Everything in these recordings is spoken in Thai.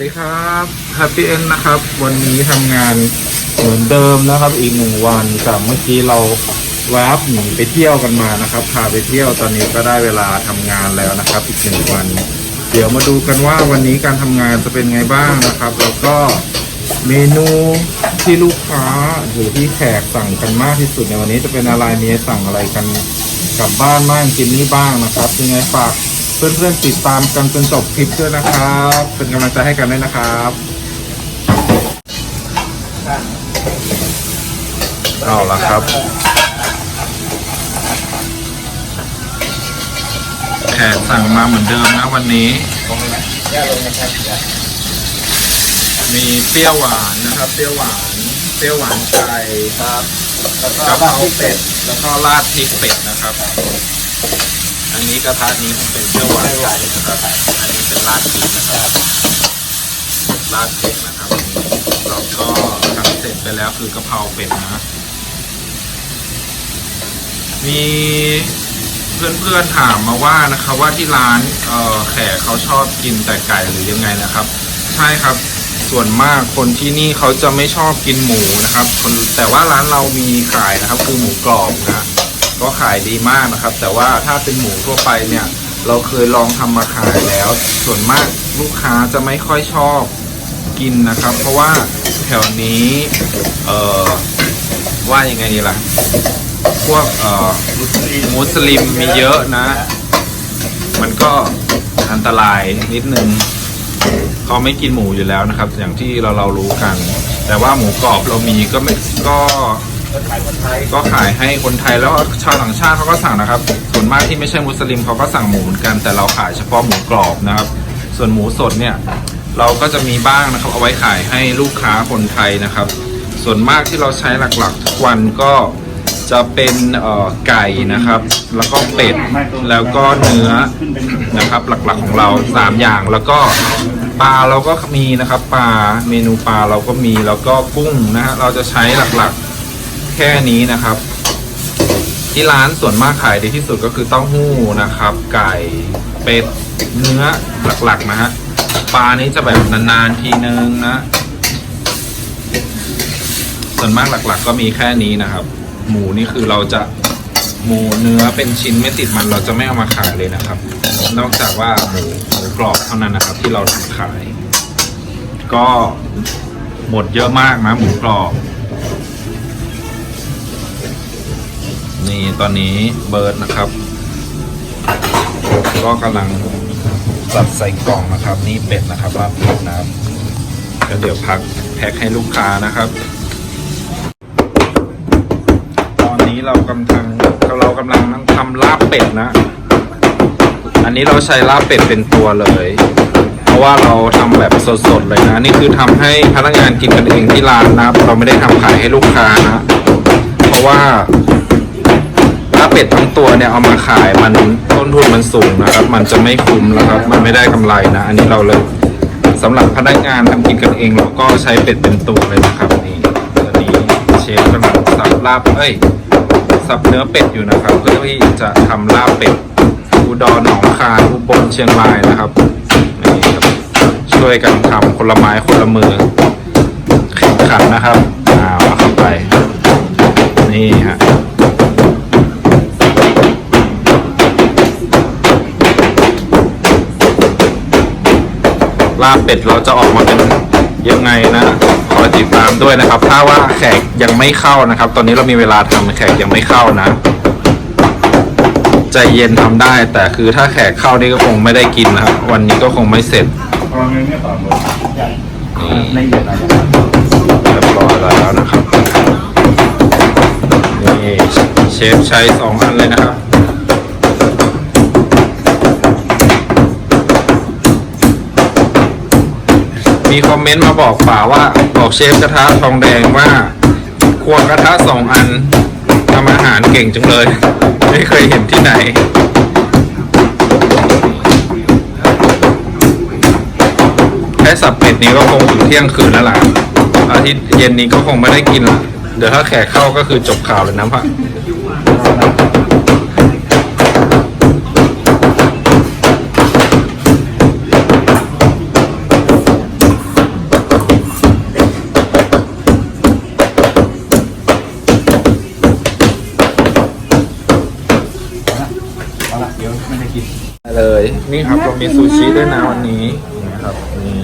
วัสดีครับ Happy End นะครับ วันนี้ทำงานเหมือนเดิมนะครับ อีกหนึ่งวันจากเมื่อกี้เราแวบหนีไปเที่ยวกันมานะครับ พาไปเที่ยวตอนนี้ก็ได้เวลาทำงานแล้วนะครับ อีกหนึ่งวัน เดี๋ยวมาดูกันว่าวันนี้การทำงานจะเป็นไงบ้างนะครับ แล้วก็เมนูที่ลูกค้าหรือที่แขกสั่งกันมากที่สุดในวันนี้จะเป็นอะไรมีสั่งอะไรกันกลับบ้านบ้างกินนี่บ้างนะครับยังไงฝาก เพื่อนๆติดตามกันจนจบคลิปด้วยนะครับ เป็นกำลังใจให้กันด้วยนะครับเอาละครับ แขกสั่งมาเหมือนเดิมนะวันนี้ มีเปรี้ยวหวานนะครับ เปรี้ยวหวาน เปรี้ยวหวานไก่ครับ แล้วก็กะเพราเป็ด แล้วก็ราดพริกเป็ดนะครับ อันนี้กระทะนี้คงเป็นเปรี้ยวหวานไก่นะครับอันนี้เป็นราดพริกนะครับราดเป็ดนะครับเราก็ทำเสร็จไปแล้วคือกะเพราเป็ดนะ มีเพื่อนๆถามมาว่านะครับว่าที่ร้านเออแขกเขาชอบกินแต่ไก่หรือยังไงนะครับ ใช่ครับส่วนมากคนที่นี่เขาจะไม่ชอบกินหมูนะครับคนแต่ว่าร้านเรามีขายนะครับ คือหมูกรอบนะ ก็ขายดีมากนะครับ แต่ว่าถ้าเป็นหมูทั่วไปเนี่ย เราเคยลองทำมาขายแล้ว ส่วนมากลูกค้าจะไม่ค่อยชอบกินนะครับ เพราะว่าแถวนี้เอ่อว่ายังไงดีล่ะ พวกเอ่อมุสลิมมีเยอะนะ มันก็อันตรายนิดนึงเขาไม่กินหมูอยู่แล้วนะครับ อย่างที่เราเรารู้กัน แต่ว่าหมูกรอบเรามีก็ไม่ก็ ก็ขายให้คนไทยแล้วก็ชาวต่างชาติเขาก็สั่งนะครับ ส่วนมากที่ไม่ใช่มุสลิมเขาก็สั่งหมูเหมือนกัน แต่เราขายเฉพาะหมูกรอบนะครับ ส่วนหมูสดเนี่ยเราก็จะมีบ้างนะครับ เอาไว้ขายให้ลูกค้าคนไทยนะครับ ส่วนมากที่เราใช้หลักๆทุกวันก็จะเป็นไก่นะครับ แล้วก็เป็ดแล้วก็เนื้อนะครับ หลักๆของเราสามอย่างแล้วก็ปลาเราก็มีนะครับปลาเมนูปลาเราก็มีแล้วก็กุ้งนะฮะเราจะใช้หลักๆ แค่นี้นะครับ ที่ร้านส่วนมากขายดีที่สุดก็คือเต้าหู้นะครับ ไก่เป็ดเนื้อหลักๆนะฮะปลานี้จะแบบนานๆทีนึงนะ ส่วนมากหลักๆ ก็มีแค่นี้นะครับ หมูนี่คือเราจะหมูเนื้อเป็นชิ้นไม่ติดมันเราจะไม่เอามาขายเลยนะครับ นอกจากว่าหมูหมูกรอบเท่านั้นนะครับ ที่เราทำขาย ก็หมดเยอะมากนะหมูกรอบ นี่ตอนนี้เบิร์ดนะครับ ก็กำลังจัดใส่กล่องนะครับ นี่เป็ดนะครับลาบเป็ดนะครับแล้วเดี๋ยวพักแพ็คให้ลูกค้านะครับ ตอนนี้เรากำลังเรากำลังทำลาบเป็ดนะ อันนี้เราใช้ลาบเป็ดเป็นตัวเลย เพราะว่าเราทำแบบสดๆเลยนะ นี่คือทำให้พนักงานกินกันเองที่ร้านนะครับ เราไม่ได้ทำขายให้ลูกค้านะ เพราะว่า เป็ดทั้งตัวเนี่ยเอามาขายมันต้นทุนมันสูงนะครับ มันจะไม่คุ้มแล้วครับ มันไม่ได้กำไรนะ อันนี้เราเลยสำหรับพนักงานทำกินกันเองเราก็ใช้เป็ดเป็นตัวเลยนะครับนี่ตอนนี้เชฟกำลังสับลาบเอ้ยสับเนื้อเป็ดอยู่นะครับ เพื่อที่จะทำลาบเป็ดอุดรหนองคายอุบลเชียงรายนะครับนี่ครับช่วยกันทำคนละไม้คนละมือแข่งขันนะครับเอาเข้าไปนี่ฮะ ลาบเป็ดเราจะออกมาเป็นยังไงนะคอยติดตามด้วยนะครับ ถ้าว่าแขกยังไม่เข้านะครับ ตอนนี้เรามีเวลาทำแขกยังไม่เข้านะใจเย็นทำได้ แต่คือถ้าแขกเข้านี่ก็คงไม่ได้กินนะครับ วันนี้ก็คงไม่เสร็จตอนนี้เนี่ยต่อหมดนี่ในเย็นอะไรเรียบร้อยแล้วนะครับนี่เชฟใช้สองอันเลยนะครับ มีคอมเมนต์มาบอกป่าว่าบอกเชฟกระทะทองแดงว่าควงกระทะสองอันทำอาหารเก่งจังเลย ไม่เคยเห็นที่ไหน แค่สับเป็ดนี้ก็คงถึงเที่ยงคืนแล้วล่ะ อาทิตย์เย็นนี้ก็คงไม่ได้กินละเดี๋ยวถ้าแขกเข้าก็คือจบข่าวเลยนะพ่ะ กินเลย นี่ครับเรามีซูชิด้วยนะวันนี้นะครับนี่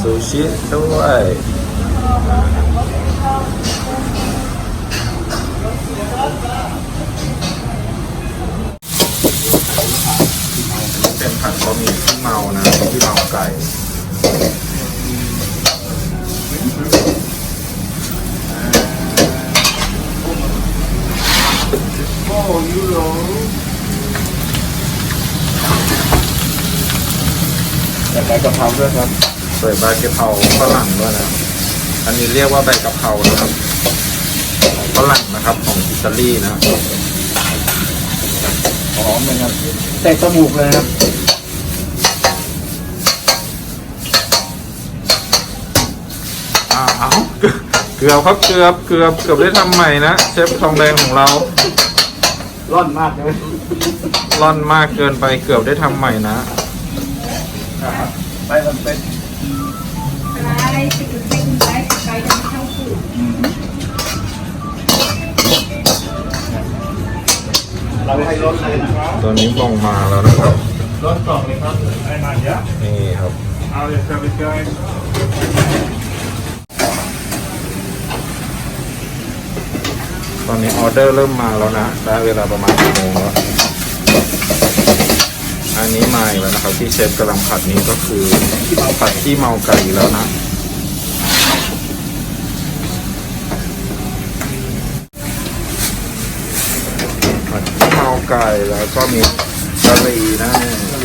ซูชิด้วยเป็นผัดบะหมี่ที่เมานะที่เมาไก่แต่ ใบกะเพราด้วยครับใส่ใบกะเพราฝรั่งด้วยนะอันนี้เรียกว่าใบกะเพรานะครับของฝรั่งนะครับของอิตาลีนะหอมเหมือนกันแต่จมูกเลยครับอ้าวเอาเกือบครับเกือบเกือบเกือบได้ทำใหม่นะเชฟทองแดงของเราร่อนมากเลยร่อนมากเกินไปเกือบได้ทำใหม่นะ ไปมันเป็น Ai, se tu tem um vai ficar aí no chão tudo. เราให้รสเลยนะครับตัวนี้ลงมาแล้วนะครับรสกล่องเลยครับไอ้มาเยอะนี่ครับ เอาเลยครับพี่จ้อตอนนี้ออเดอร์เริ่มมาแล้วนะ ได้เวลาประมาณกี่โมงแล้ว อันนี้มาอีกแล้วนะครับที่เชฟกำลังผัดนี้ก็คือผัดที่เมาไก่แล้วนะผัดที่เมาไก่แล้วก็มีกะหรี่นะ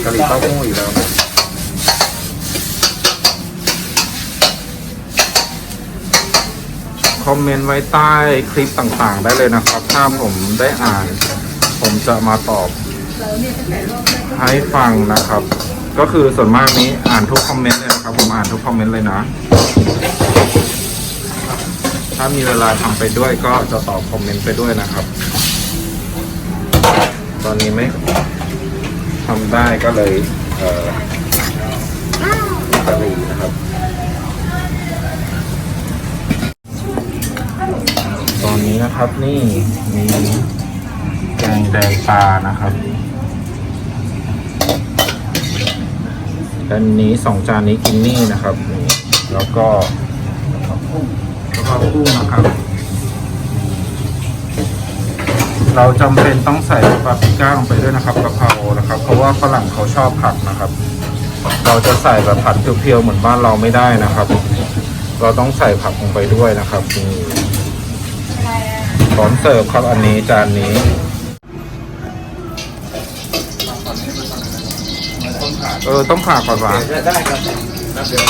กะหรี่เต้าหู้อีกแล้วนะคอมเมนต์ไว้ใต้คลิปต่างๆ ได้เลยนะครับ ถ้าผมได้อ่าน ผมจะมาตอบ ให้ฟังนะครับ ก็คือส่วนมากนี้อ่านทุกคอมเมนต์เลยนะครับ ผมอ่านทุกคอมเมนต์เลยนะ ถ้ามีเวลาทำไปด้วยก็จะตอบคอมเมนต์ไปด้วยนะครับ ตอนนี้ไม่ทำได้ก็เลย เอ่ออิตาลีนะครับ ตอนนี้นะครับนี่มีแกงแดงปลานะครับ อันนี้สองจานนี้กินนี่นะครับนี่แล้วก็กะเพรากุ้งนะครับ เราจำเป็นต้องใส่ปาปริก้าลงไปด้วยนะครับกะเพรานะครับ เพราะว่าฝรั่งเขาชอบผักนะครับ เราจะใส่แบบผัดเพียวๆเหมือนบ้านเราไม่ได้นะครับ เราต้องใส่ผักลงไปด้วยนะครับนี่พร้อมเสิร์ฟครับอันนี้จานนี้ เออต้องผ่าก่อนวะได้ครับแล้วเดี๋ยว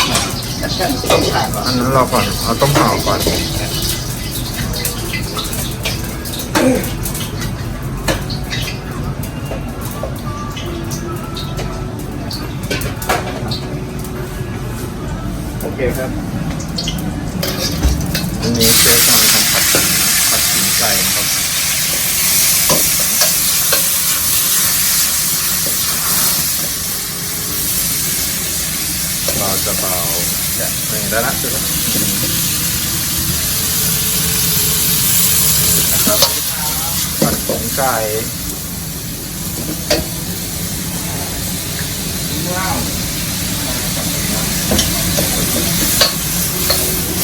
ต้องผ่าก่อนอันนั้นรอก่อนเอาต้องผ่าก่อนโอเคครับ อันนี้เชฟกำลังทำผัดผัดขิงไก่ครับ เราจะเบาเนี่ย นี่ได้ละเสร็จแล้วนี่นะครับผัดขิงไก่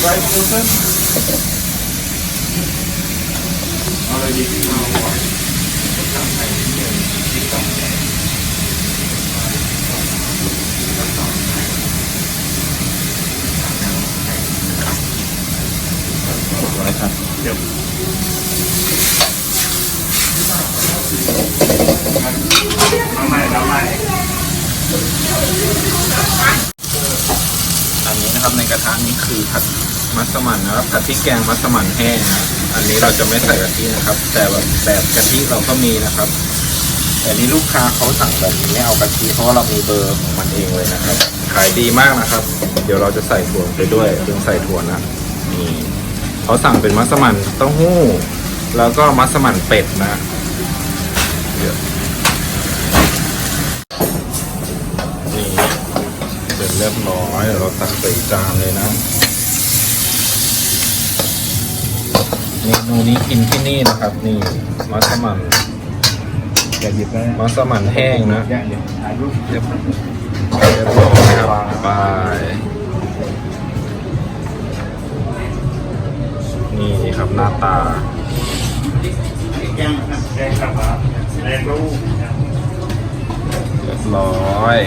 ไรโปรเซนเอาเลยดีเอาก่อนไว้ครับเดี๋ยวเอาใหม่เอาใหม่อันนี้นะครับในกระทะนี้คือผัดมัสมั่นนะครับผัดพริกแกงมัสมั่นแห้งนะอันนี้เราจะไม่ใส่กะทินะครับ แต่แบบแบบกะทิเราก็มีนะครับ แต่นี้ลูกค้าเขาสั่งแบบนี้ไม่เอากะทิเพราะว่าเรามีเบอร์ของมันเองเลยนะครับ ขายดีมากนะครับ เดี๋ยวเราจะใส่ถั่วไปด้วยเรื่องใส่ถั่วนะนี่ เขาสั่งเป็นมัสมั่นเต้าหู้ แล้วก็มัสมั่นเป็ดนะเดี๋ยวนี่เสร็จเรียบร้อยเดี๋ยวเราตักใส่จานเลยนะเมนูนี้กินที่นี่นะครับ นี่มัสมั่นอย่าหยิบนะมัสมั่นแห้งนะย่าหยิบถ่ายรูปเรียบเรียบร้อยครับไป นี่ครับหน้าตาแกงแกงกลับมแรงลูกเรียบร้อย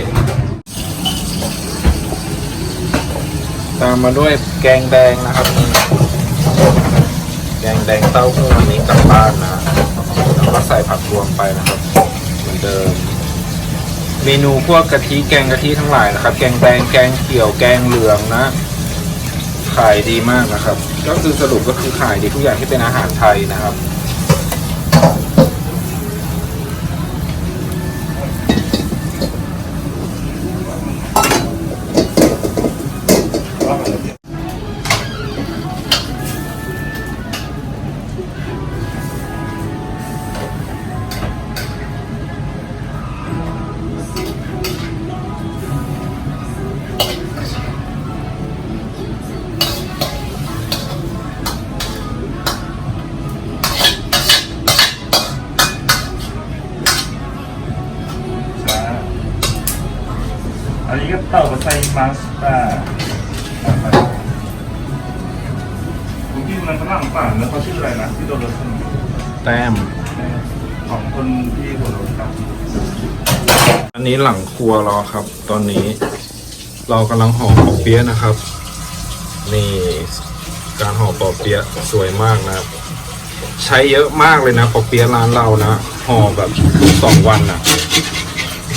ตามมาด้วยแกงแดงนะครับนี่แกงแดงเต้าหู้อันนี้กลับบ้านนะแล้วก็ใส่ผักรวมไปนะครับเหมือนเดิม เมนูพวกกะทิแกงกะทิทั้งหลายนะครับ แกงแดงแกงเขียวแกงเหลืองนะ ขายดีมากนะครับ ก็คือสรุปก็คือขายดีทุกอย่างที่เป็นอาหารไทยนะครับ นี้หลังครัวเราครับ ตอนนี้เรากำลังห่อปอเปี๊ยะนะครับ นี่การห่อปอเปี๊ยะสวยมากนะครับ ใช้เยอะมากเลยนะปอเปี๊ยะร้านเรานะห่อแบบสองวันนะ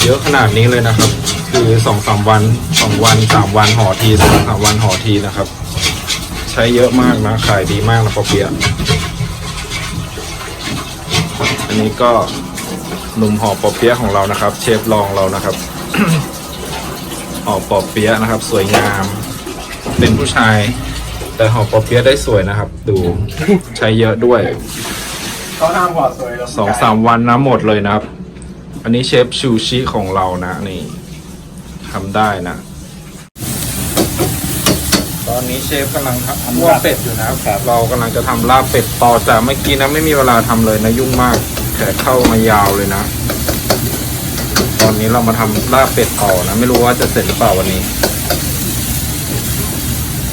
เยอะขนาดนี้เลยนะครับ คือสองสามวันสองวันสามวันห่อทีสองสามวันห่อทีนะครับ ใช้เยอะมากนะขายดีมากนะปอเปี๊ยะอันนี้ก็ หนุ่มห่อปอเปี๊ยะของเรานะครับ เชฟรองเรานะครับห่อปอเปี๊ยะนะครับ สวยงาม เป็นผู้ชาย แต่ห่อปอเปี๊ยะได้สวยนะครับ ดูใช้เยอะด้วยเขาห้ามห่อสวยเราสองสามวันนะหมดเลยนะครับ อันนี้เชฟชูชิของเรานะนี่ทำได้นะ ตอนนี้เชฟกำลังทำลาบเป็ดอยู่นะครับ เรากำลังจะทำลาบเป็ดต่อจากเมื่อกี้นะไม่มีเวลาทำเลยนะยุ่งมาก แขกเข้ามายาวเลยนะ ตอนนี้เรามาทำลาบเป็ดต่อนะ ไม่รู้ว่าจะเสร็จหรือเปล่าวันนี้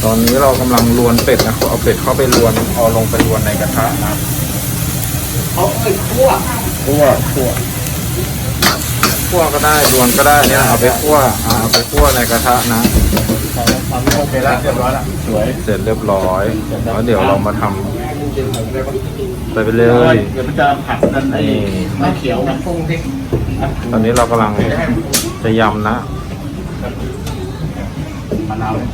ตอนนี้เรากำลังลวนเป็ดนะเอาเป็ดเข้าไปลวนเอาลงไปลวนในกระทะนะเขาไปคั่วคั่วคั่วคั่วก็ได้ลวนก็ได้เนี่ยเอาไปคั่วอ่าเอาไปคั่วในกระทะนะทำโอเคแล้วเรียบร้อยแล้วสวยเสร็จเรียบร้อยแล้วเดี๋ยวเรามาทำ ไปไปเลยเดี๋ยวมันจะผัดกันไอ้น้ำเขียวน้ำพุงที่ตอนนี้เรากำลังจะยำนะ มะนาวเลย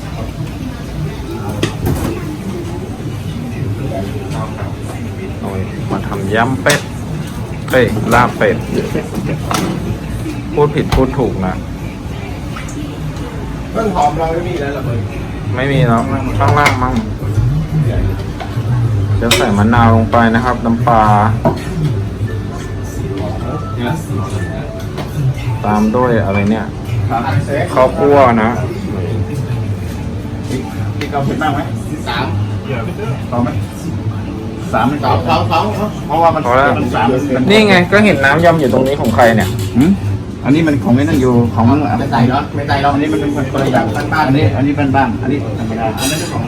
โอ้ยมาทำยำเป็ดเอ้ยลาบเป็ด พูดผิดพูดถูกนะ เรื่องหอมเราไม่มีแล้วละเบิดไม่มีแล้วข้างล่างมั่ง จะใส่มะนาวลงไปนะครับ น้ำปลา ตามด้วยอะไรเนี่ยข้าวคั่วนะพี่กาเป็นบ้างไหมสามพอไหมสามสองสองสองเพราะว่ามันพอแล้วมันสามนี่ไงก็เห็นน้ำยำอยู่ตรงนี้ของใครเนี่ยหืมอันนี้มันของไม่นั่นอยู่ของไม่ใส่เนาะไม่ใส่เนาะอันนี้มันเป็นคนละอย่างบ้านๆอันนี้อันนี้บ้านๆอันนี้ธรรมดาอันนั้นของ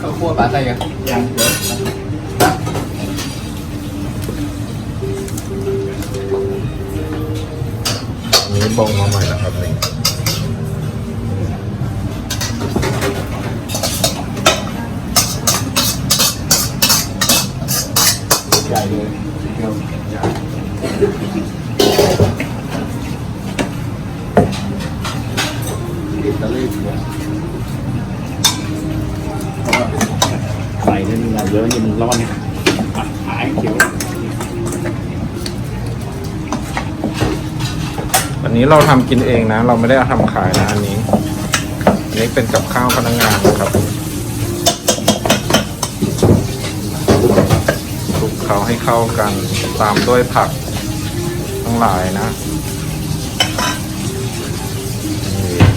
ข้าวคั่วปลาใส่กันอย่างเดียวอันนี้บงมาใหม่แล้วครับนี่ใหญ่เลยเดียวอิ ตาลีเนี่ยใส่ได้มันเยอะนี่มันร้อนเนี่ยหายเขียวอันนี้เราทำกินเองนะ เราไม่ได้เอาทำขายนะอันนี้อันนี้เป็นกับข้าวพนักงานนะครับคลุกเคล้าให้เข้ากันตามด้วยผักทั้งหลายนะ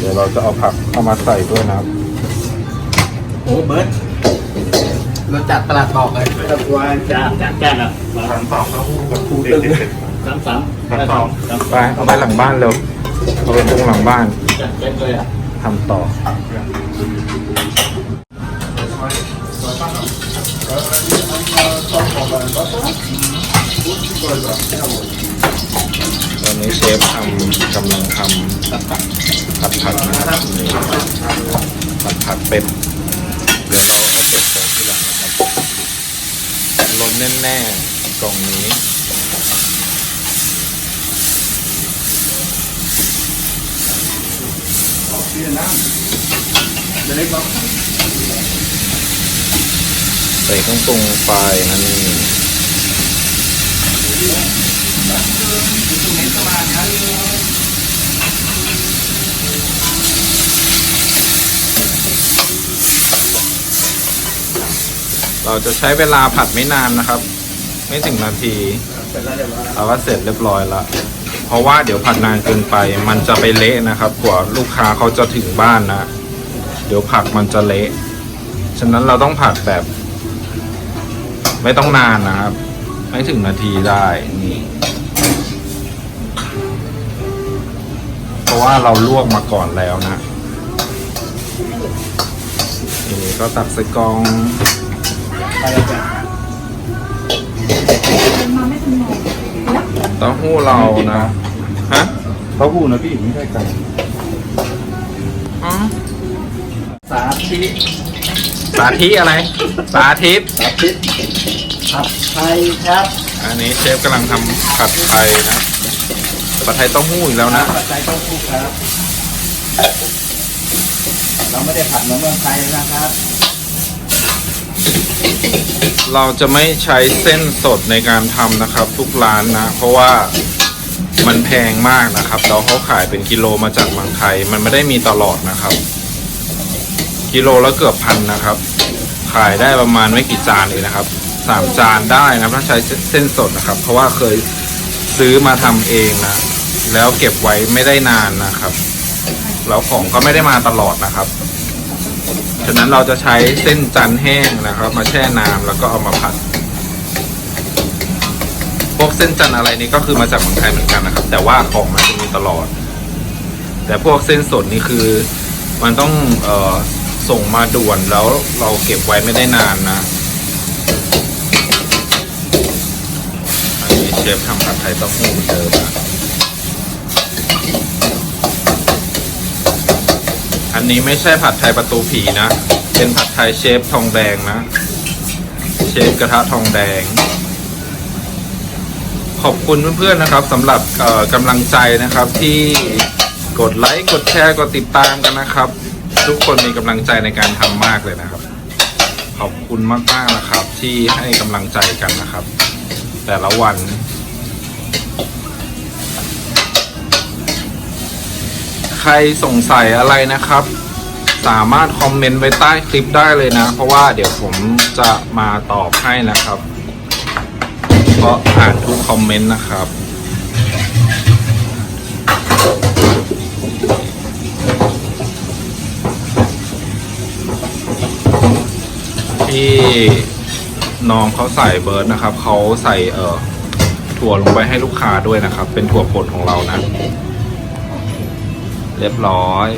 ดี๋ยวเราจะเอาผักเข้ามาใส่ด้วยนะครับโอ้เบิร์ดรสจัดตลาดบอกเลยตะกวานจานจานจานอะสามสองเต้าหู้กับคูตึงสามสามสามสองไปเอาไปหลังบ้านเร็วเอาไปปรุงหลังบ้านจัดเต็มเลยอะทำต่อตอ นนี้เชฟทำกำลังทำผัดผักนะครับนี่ผัดผักเป็ดเดี๋ยวเราเอาเป็ดลงทีหลังนะครับล้นแน่ๆกล่องนี้เใส่เครื่องปรุงไปนั่นนี่ เราจะใช้เวลาผัดไม่นานนะครับ ไม่ถึงนาทีเป็นแล้วเดี๋ยวเราก็เสร็จเรียบร้อยละเพราะว่าเดี๋ยวผัดนานเกินไป มันจะไปเละนะครับ กว่าลูกค้าเขาจะถึงบ้านนะ เดี๋ยวผักมันจะเละฉะนั้นเราต้องผัดแบบ ไม่ต้องนานนะครับ ไม่ถึงนาทีได้นี่ ราะว่าเราลวกมาก่อนแล้วนะทีนี้ก็ตักใส่กล่องไปแล้วจ้ะมาไม่ทันมองเต้าหู้เรานะฮะเต้าหู้นะพี่ไม่ใช่ไก่อ๋อสาธิตสาธิอะไร สาธิตสาธิตผัดไทยครับ อันนี้เชฟกำลังทำผัดไทยนะ ผัดไทยเต้าหู้อีกแล้วนะผัดไทยเต้าหู้ครับ เราไม่ได้ผัดเหมือนเมืองไทยนะครับ เราจะไม่ใช้เส้นสดในการทำนะครับ ทุกร้านนะ เพราะว่ามันแพงมากนะครับแล้วเขาขายเป็นกิโลมาจากเมืองไทย มันไม่ได้มีตลอดนะครับ กิโลละเกือบพันนะครับ ขายได้ประมาณไม่กี่จานเองนะครับสามจานได้นะถ้าใช้เส้นสดนะครับ เพราะว่าเคยซื้อมาทำเองนะ แล้วเก็บไว้ไม่ได้นานนะครับ แล้วของก็ไม่ได้มาตลอดนะครับ ฉะนั้นเราจะใช้เส้นจันแห้งนะครับ มาแช่น้ำแล้วก็เอามาผัด พวกเส้นจันอะไรนี้ก็คือมาจากเมืองไทยเหมือนกันนะครับ แต่ว่าของมันจะมีตลอด แต่พวกเส้นสดนี่คือมันต้องเออส่งมาด่วนแล้วเราเก็บไว้ไม่ได้นานนะอันนี้เชฟทำผัดไทยเต้าหู้เหมือนเดิมนะ อันนี้ไม่ใช่ผัดไทยประตูผีนะ เป็นผัดไทยเชฟทองแดงนะ เชฟกระทะทองแดง ขอบคุณเพื่อนๆนะครับสำหรับกำลังใจนะครับที่กดไลค์กดแชร์กดติดตามกันนะครับ ทุกคนมีกำลังใจในการทำมากเลยนะครับ ขอบคุณมากๆนะครับที่ให้กำลังใจกันนะครับ แต่ละวัน ครสงสัยอะไรนะครับ สามารถคอมเมนต์ไว้ใต้คลิปได้เลยนะ เพราะว่าเดี๋ยวผมจะมาตอบให้นะครับ เพราะอ่านทุกคอมเมนต์นะครับที่น้องเขาใส่เบิร์ดนะครับเขาใส่เอ่อถั่วลงไปให้ลูกค้าด้วยนะครับ เป็นถั่วป่นของเรานะ เรียบร้อย